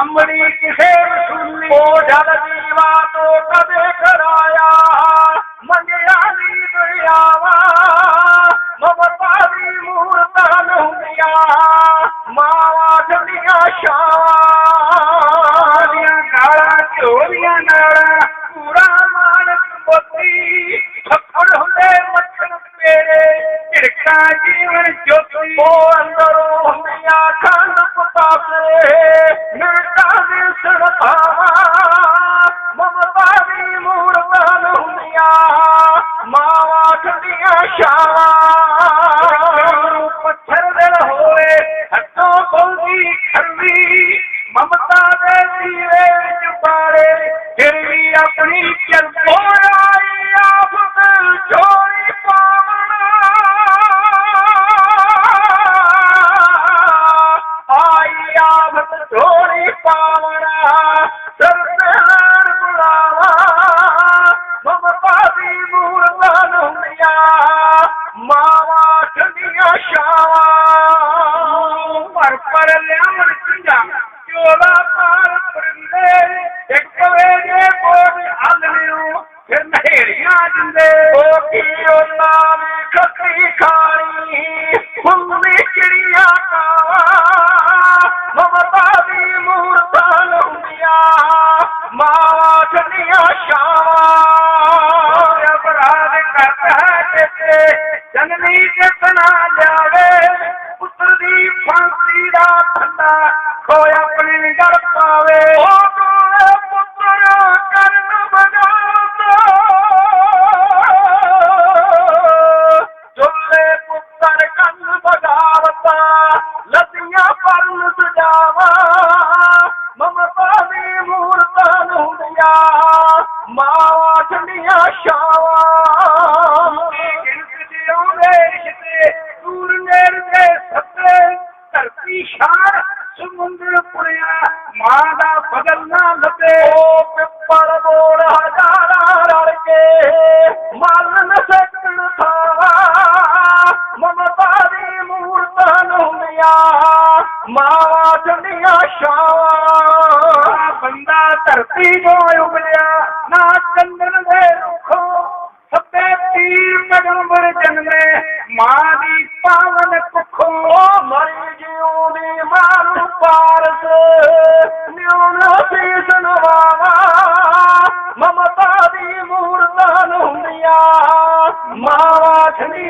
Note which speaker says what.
Speaker 1: املي جل پيئا ڪڏهن ڪرايا مڃالي آوا مورت نه ڇا ਮਮਤਾ ਦੀ ਮੂਰਤਾਂ ਹੁੰਦੀਆਂ ਮਾਵਾਂ ਦੀਆਂ ਸ਼ਾਵਾਂ ਜਾ ਖੰਦਾ ਕੋਈ ਆਪਣੀ ਨਿਗਰ ਪਾਵੇ। ਉਹ ਦੋਏ ਪੁੱਤਰ ਕਰਨ ਬਗਾਵਤਾ ਜੋਲੇ ਪੁੱਤਰ ਕਰਨ ਬਗਾਵਤਾ ਲਤੀਆਂ ਪਰਨ ਸਜਾਵਾ। ਮਮਤਾ ਦੀ ਮੂਰਤਾਂ ਹੁੰਦੀਆਂ ਮਾਂ ਠੰਡੀਆਂ ਸ਼ਾਵਾਂ ਮਾਂ ਦਾ ਫਜ਼ਲ ਨਾ ਲੱਭੇ ਉਹ ਪਿੱਪਲ ਮੋੜ ਹਜ਼ਾਰਾਂ ਰਲ ਕੇ। ਮਨ ਨ ਸਕਣ ਥਾ ਮਮਤਾ ਦੀ ਮੂਰਤਾਂ ਹੁੰਦੀਆਂ ਮਾਵਾ ਜੰਦੀਆਂ ਸ਼ਾਵਾ ਬੰਦਾ ਧਰਤੀ ਜੋ ਉਪਜਿਆ ਨਾ ਚੰਦਨ ਦੇ ਰੁਖੋ ਸੱਤੇ ਪੀਰ ਪੈਗੰਬਰ ਜਨਮੇ। ਮਾਂ ਦੀ ਪਾਵਨ ਕੁੱਖੋਂ ਮਰੀ ਜਿਉਂਦੀ ਮਾਰੂ ਪਾਰਸ। छॾी